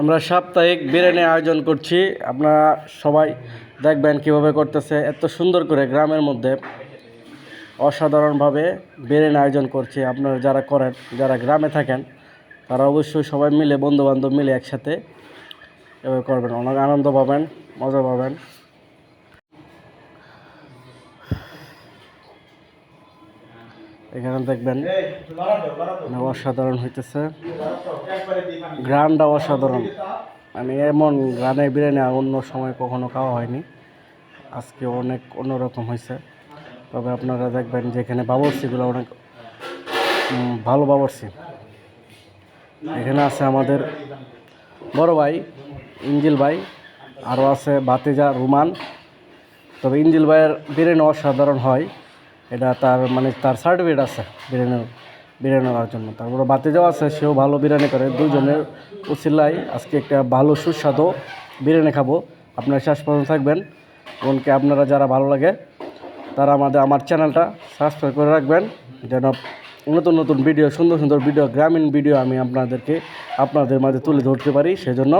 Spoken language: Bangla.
আমরা সাপ্তাহিক বিরিয়ানি আয়োজন করছি। আপনারা সবাই দেখবেন কীভাবে করতেছে। এত সুন্দর করে গ্রামের মধ্যে অসাধারণভাবে বিরিয়ানি আয়োজন করছি। আপনারা যারা করেন, যারা গ্রামে থাকেন, তারা অবশ্যই সবাই মিলে, বন্ধুবান্ধব মিলে একসাথে এভাবে করবেন। অনেক আনন্দ পাবেন, মজা পাবেন। এখানে দেখবেন মানে অসাধারণ হইতেছে। গ্রানটা অসাধারণ। মানে এমন গ্রানের বিরিয়ানি অন্য সময় কখনো খাওয়া হয়নি। আজকে অনেক অন্যরকম হয়েছে তবে আপনারা দেখবেন যে এখানে বাবরসিগুলো অনেক ভালো বাবরসি এখানে আছে আমাদের বড় ভাই ইঞ্জিল ভাই আরও আছে বাতেজা রুমান। তবে ইঞ্জিল ভাইয়ের বিরিয়ানি অসাধারণ হয়। এটা তার মানে তার সার্টিফিকেট আছে বিরিয়ানি বিরিয়ানি হওয়ার জন্য। তারপরে বাতেজাও আছে, সেও ভালো বিরিয়ানি করে। দুজনের উচিল্লাই আজকে একটা ভালো সুস্বাদু বিরিয়ানি খাব। আপনারা শেষ পর্যন্ত থাকবেন। এমনকি আপনারা যারা ভালো লাগে, তারা আমাদের, আমার চ্যানেলটা সাবস্ক্রাইব করে রাখবেন। যেন নতুন নতুন ভিডিও সুন্দর সুন্দর ভিডিও গ্রামীণ ভিডিও আমি আপনাদেরকে, আপনাদের মাঝে তুলে ধরতে পারি। সেজন্য